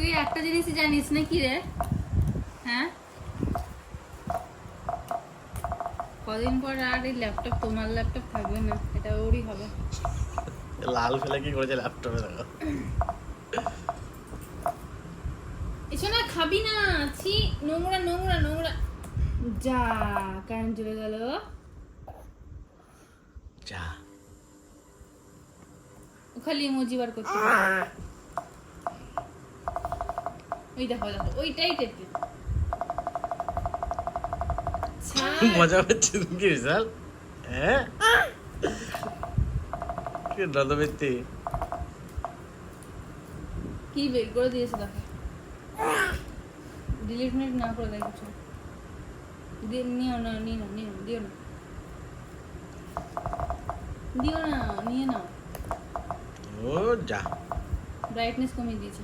তুই একটা জিনিসই জানিস না কি রে? হ্যাঁ? কদিন পর আর এই ল্যাপটপ তোমার ল্যাপটপ থাকবে না এটা ওরই হবে। লাল ফেলে কি করেছে ল্যাপটপে দেখো। এসো না খাবি না। ছি নোংরা নোংরা নোংরা। যা কারেন্ট চলে গেল। যা। খালি ইমোজি বার করতে। ওই দেখো দেখো ওইটাই টেপে মজা হচ্ছে কি বিশাল হ্যাঁ? কি নদবেত্তি কি বের করে দিয়েছে দেখো। ডিলিট মিলিট না করে দেয় কিছু। দিয়ে নিও না নিও না নিও না, দিও না। দিও না নিয়ে নাও। ও যা। ব্রাইটনেস কমিয়ে দিয়েছে।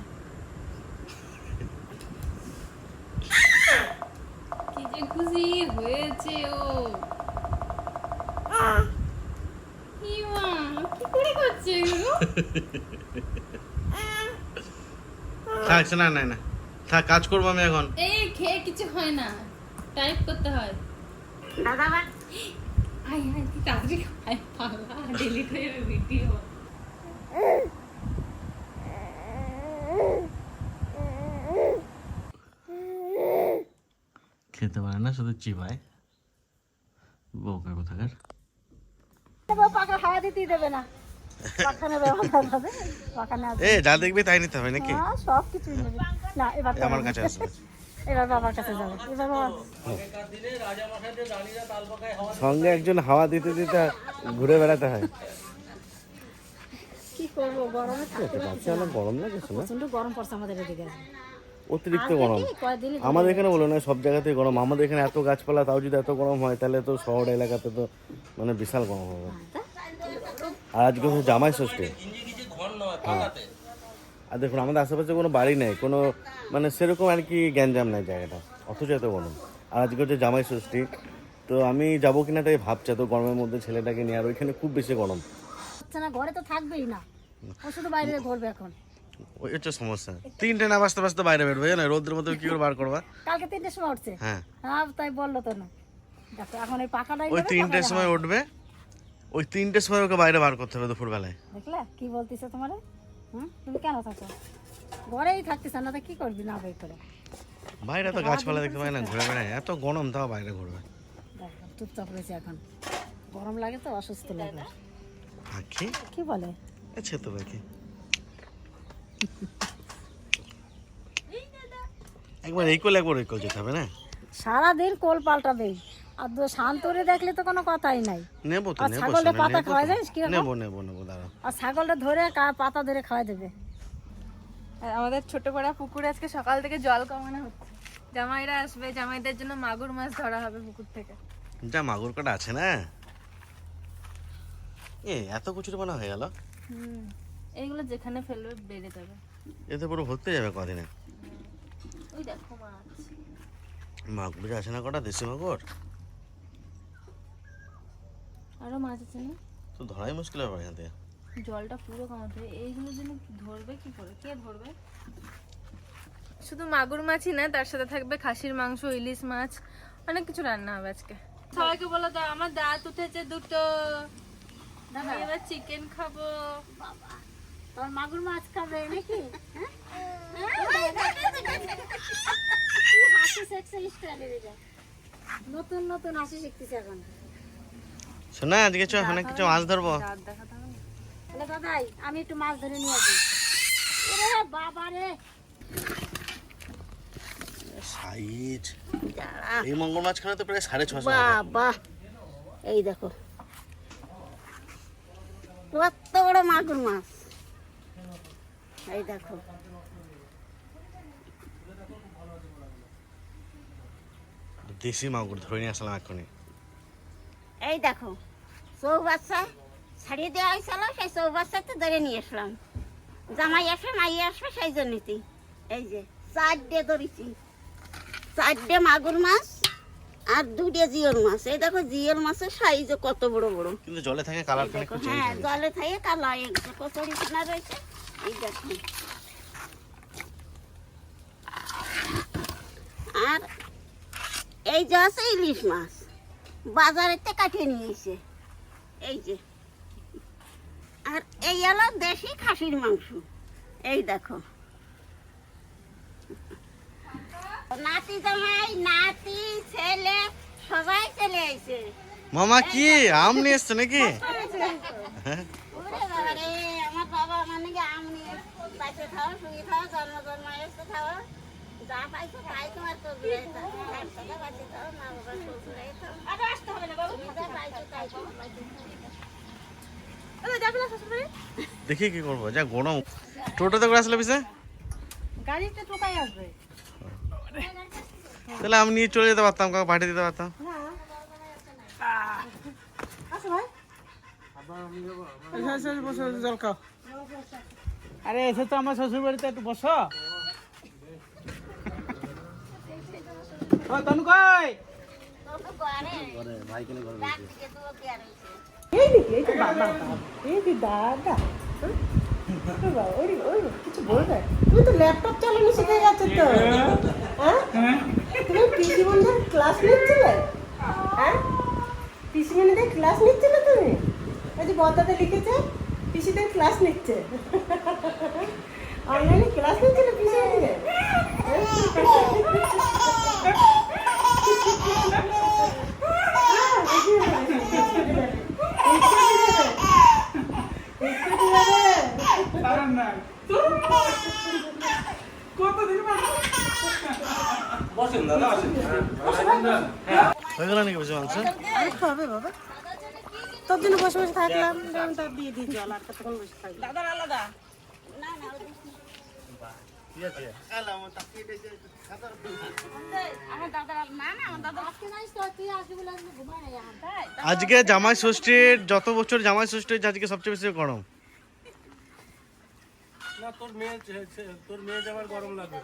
কি যে খুশি হয়েছে ও। কি করে করছে এগুলো? থাক না না না। থাক কাজ করব আমি এখন। এই খেয়ে কিছু হয় না। টাইপ করতে হয়। দাদা ভাই তাড়াতাড়ি পাগলা ডিলিট হয়ে যাবে ভিডিও খেতে পারে না শুধু চিবায়। বউকে কোথাকার? পাকা দিতেই দেবে না। পাখানে ব্যবহার হবে পাখানে আছে। এ যা দেখবি তাই নিতে হবে নাকি? সব কিছুই না এবার আমার কাছে আসবে এবার বাবার কাছে যাবে। এবার সঙ্গে একজন হাওয়া দিতে দিতে ঘুরে বেড়াতে হয়। কি করব গরমে থাকতে পারছি না। গরম লাগে প্রচণ্ড গরম পড়ছে আমাদের এদিকে। অতিরিক্ত গরম। আমাদের এখানে বলো না সব জায়গাতেই গরম। আমাদের এখানে এত গাছপালা তাও যদি এত গরম হয় তাহলে তো শহর এলাকাতে তো মানে বিশাল গরম হবে। আর আজকে হচ্ছে জামাই ষষ্ঠী। হ্যাঁ। আর দেখুন আমাদের আশেপাশে কোনো বাড়ি নেই কোনো মানে সেরকম আর কি গ্যাঞ্জাম নাই জায়গাটা অথচ এত গরম। আর আজকে হচ্ছে জামাই ষষ্ঠী তো আমি যাব কিনা তাই ভাবছি তো গরমের মধ্যে ছেলেটাকে নিয়ে আর ওইখানে খুব বেশি গরম। হচ্ছে না ঘরে তো থাকবেই না। শুধু বাইরে ঘুরবে এখন। ওই হচ্ছে সমস্যা। তিনটে না বাঁচতে বাঁচতে বাইরে বেরোবে জানো রোদ্রের মধ্যে কি করে বার করবা? কালকে তিনটের সময় উঠছে? হ্যাঁ। হ্যাঁ তাই বলল তো না। দেখো এখন ওই পাখাটাই ওই তিনটের সময় উঠবে ওই তিনটের সময় ওকে বাইরে বার করতে হবে দুপুরবেলায়। দেখলে? কি বলতিছে তোমারে? হুম? তুমি কেন থাকো? ঘরেই থাকতিস না তো কি করবি? না বের করে। বাইরে তো গাছপালা দেখতে পাই না ঘুরে বেড়ায়। এত গরম তাও বাইরে ঘুরবে। চুপচাপ রয়েছে এখন। গরম লাগে তো অসুস্থ লাগে। পাখি? কি বলে? আছে তো পাখি। একবার এই কোল একবার ওই কোল যেতে হবে না? সারাদিন কোল পাল্টাবে আর দু- শান্তরে দেখলে তো কোনো কথাই নাই। নেব তো আর নেব ছাগলের পাতা খাওয়া যায় কীরকম? নেব নেব নেব দাঁড়া। আর ছাগলটা ধরে কা- পাতা ধরে খাওয়া দেবে। আর আমাদের ছোট পাড়া পুকুরে আজকে সকাল থেকে জল কমানো হচ্ছে। জামাইরা আসবে জামাইদের জন্য মাগুর মাছ ধরা হবে পুকুর থেকে। যা মাগুর কাটা আছে না? এ এত কচুরি বানা হয়ে গেল। হুম। এইগুলো যেখানে ফেলবে বেড়ে যাবে। এতে পুরো ভর্তি যাবে কদিনে? ওই দেখো মাছ। মাগুর আছে না কটা? দেশি মাগুর? আরও মাছ আছে না? তো ধরাই মুশকিল হবে এখান থেকে। জলটা পুরো কমাতে এইগুলো যেন ধরবে কি করে? কে ধরবে? শুধু মাগুর মাছই না তার সাথে থাকবে খাসির মাংস ইলিশ মাছ অনেক কিছু রান্না হবে আজকে। সবাইকে বলো তো আমার দাঁত উঠেছে দুটো। এবার চিকেন খাব। তোর মাগুর মাছ খাবে নাকি? এটা নতুন নতুন হাসি শিখতেছে এখন। শোনা আজকে চ অনেক কিছু মাছ ধরবো। দাদাই আমি একটু মাছ ধরে নিয়ে আসি। বাবা রে। সাইজ। এই মঙ্গল মাছ খানে তো প্রায় সাড়ে ছশো বাবা। এই দেখো। কত বড় মাগুর মাছ। এই দেখো। দেশি মাগুর ধরে নিয়ে আসলাম এক্ষুনি। এই দেখো চৌবাচ্চা ছাড়িয়ে দেওয়া হয়েছিল সেই চৌবাচ্চাতে ধরে নিয়ে আসলাম। জামাই আসবে মাই আসবে সেই জন্যতেই। এই যে চারটে ধরেছি। চারটে মাগুর মাছ আর দুটে জিওল মাছ। এই দেখো জিওল মাছের সাইজে কত বড় বড়। কিন্তু জলে থাকে কালার খানে হ্যাঁ জলে থাকে কালো হয়ে কচুরি কিনা রয়েছে এই দেখো। আর এই যে আছে ইলিশ মাছ বাজারেতে কাটিয়ে নিয়ে এসে। এই যে। আর এই হলো দেশি খাসির মাংস। এই দেখো। নাতি জামাই নাতি ছেলে সবাই চলে আইছে। মামা কি? আম নিয়ে এসছে নাকি? আমার বাবা মানে কি আম নিয়ে পাইছে খাও শুয়ে খাও জন্ম জন্ম এসে খাও যা পাইছো তাই তোমার তো টাকা বাঁচে খাও মা বাবা শ্বশুরে খাও আসতে হবে না বাবু। যা পাইছো তাই পাইছো দেখি কি করব যা গরম। টোটোতে করে আসলে পিসে গাড়িতে টোকাই আসবে। তাহলে আমি নিয়ে চলে যেতে পারতাম কাউকে পাঠিয়ে দিতে পারতাম। আসো ভাই এসে এসে বসো। জল খাও আরে এসে তো আমার শ্বশুর বাড়িতে একটু বসো তনু কই কিছু বলবে? তুমি তো ল্যাপটপ চালানো শিখে গেছো তো। হ্যাঁ? তুমি পিসি বন্ধুর ক্লাস নিচ্ছিলে? হ্যাঁ? পিসি বন্ধুদের ক্লাস নিচ্ছিলে তুমি? ওই যে বদাতে লিখেছে পিসিদের ক্লাস নিচ্ছে। অনলাইনে ক্লাস নিচ্ছিলে পিসি বন্ধুদের দাঁড়ান না কতদিন বসেন দাদা আসেন হয়ে গেল নাকি বেশি মাংস আরেকটু হবে বাবা। তোর জন্য বসে বসে থাকলাম আমি তার দিয়ে জল আর কতক্ষণ বসে থাকলাম না না দাদা না না আজকে নাই তো তুই আজকে বলে আজকে ঘুমাই না আজকে জামাই ষষ্ঠীর যত বছর জামাই ষষ্ঠীর আজকে সবচেয়ে বেশি গরম। না তোর মেয়ে তোর মেয়ে যাবার গরম লাগবে।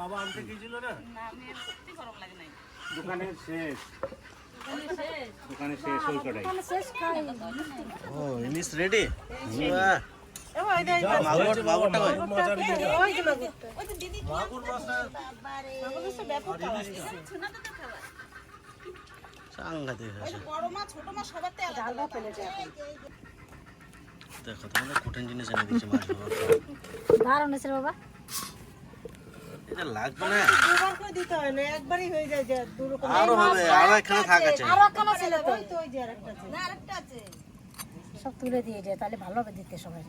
বাবা আনতে গিয়েছিল না? দোকানের শেষ। দোকানের শেষ ওই কটাই। ও ইলিশ রেডি দেখো তোমাদের কঠিন জিনিস এনে দিচ্ছে মাছ বাবা দারুণ বাবা। এটা লাগবে না। দুবার করে দিতে হয় না একবারই হয়ে যায় যে দু রকম। আরও হবে আরও এখানে থাক আছে। কেন ছিল তো। ওই তো ওই যে আরেকটা আছে। সব তুলে দিয়ে যায় তাহলে ভালো হবে দিতে সবাই।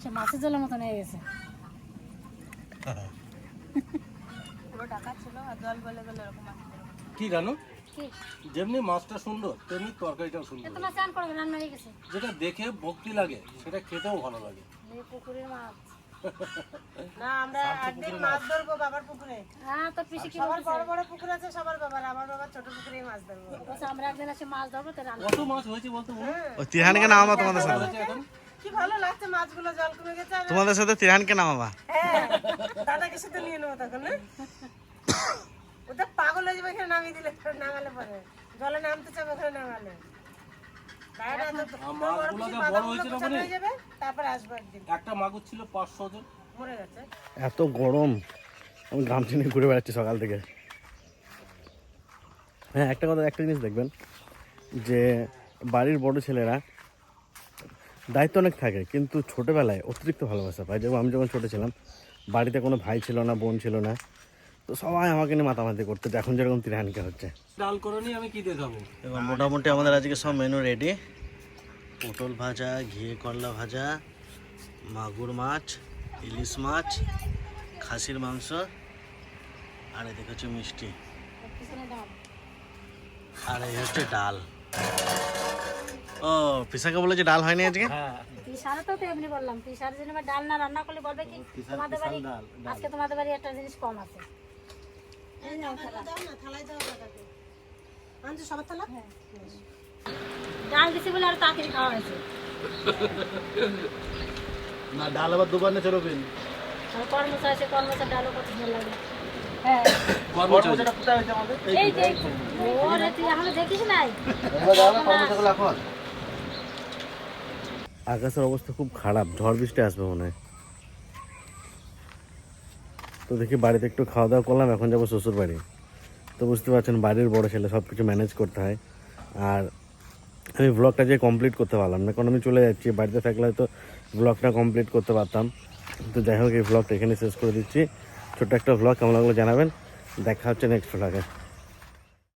সে মাছের জলের মতন হয়ে গেছে। পুরো টাকা ছিল আর জল বলে গেলে এরকম কি জানো? যেমনি মাছটা সুন্দর তেমনি তরকারিটাও সুন্দর। তোমার চান করবে রান্না হয়ে গেছে। যেটা দেখে ভক্তি লাগে সেটা খেতেও ভালো লাগে। পুকুরের মাছ। না আমরা একদিন মাছ। ধরবো বাবার পুকুরে। হ্যাঁ তো পিসি কি সবার বড় বড় পুকুর আছে সবার বাবার আমার বাবার ছোট পুকুরে মাছ ধরবো। আমরা একদিন এসে মাছ ধরবো তো রান্না কত মাছ হয়েছে বলতো? ও নামাবা তোমাদের সাথে। কি ভালো লাগছে মাছগুলো জল কমে গেছে তোমাদের সাথে তিরহানকে নামাবা। হ্যাঁ দাদাকে সাথে নিয়ে নেব তখন না ওটা পাগল হয়ে যাবে এখানে নামিয়ে দিলে নামালে পরে। জলে নামতে চাবে ওখানে নামালে। মানে? হয়ে এত গরম। আমি গামছা নিয়ে ঘুরে বেড়াচ্ছি সকাল থেকে। হ্যাঁ একটা কথা একটা জিনিস দেখবেন যে বাড়ির বড় ছেলেরা দায়িত্ব অনেক থাকে কিন্তু ছোটোবেলায় অতিরিক্ত ভালোবাসা পায়। যেমন আমি যখন ছোটো ছিলাম বাড়িতে কোনো ভাই ছিল না বোন ছিল না তো সবাই আমাকে নিয়ে মাতামাতি করতো এখন যেরকম তিরহানকে হচ্ছে। ডাল করনি আমি কি দেখাবো এবার মোটামুটি আমাদের আজকে সব মেনু রেডি পটল ভাজা ঘিয়ে করলা ভাজা মাগুর মাছ ইলিশ মাছ খাসির মাংস আর এদিকে হচ্ছে মিষ্টি। আর এই হচ্ছে ডাল। ও পিসাকে বলে যে ডাল হয়নি আজকে? পিসারে তো তো এমনি বললাম। পিসার জন্য ডাল না রান্না করলে বলবে কি? তোমাদের বাড়ি আজকে তোমাদের বাড়ি একটা জিনিস কম আছে। ডাল দিছি বলে আর তাড়াতাড়ি খাওয়া হয়েছে। না ডাল আবার দুবার না আর কর্মচা আছে কর্মচার ডালও কত ভালো লাগে। হ্যাঁ। এই যে ওরে তুই এখনও দেখিস নাই? এখন। আকাশের অবস্থা খুব খারাপ ঝড় বৃষ্টি আসবে মনে হয়। তো দেখি বাড়িতে একটু খাওয়া দাওয়া করলাম, এখন যাব শ্বশুর বাড়ি তো বুঝতে পারছেন, বাড়ির বড় ছেলে সব কিছু ম্যানেজ করতে হয়। আর আমি ব্লগটা যে কমপ্লিট করতে পারলাম না, কারণ আমি চলে যাচ্ছি, বাড়িতে থাকলে হয়তো ব্লগটা কমপ্লিট করতে পারতাম। তো যাই হোক, এই ব্লগটা এখানে শেষ করে দিচ্ছি। ছোট্ট একটা ব্লগ কেমন লাগল জানাবেন। দেখা হচ্ছে নেক্সট ব্লগে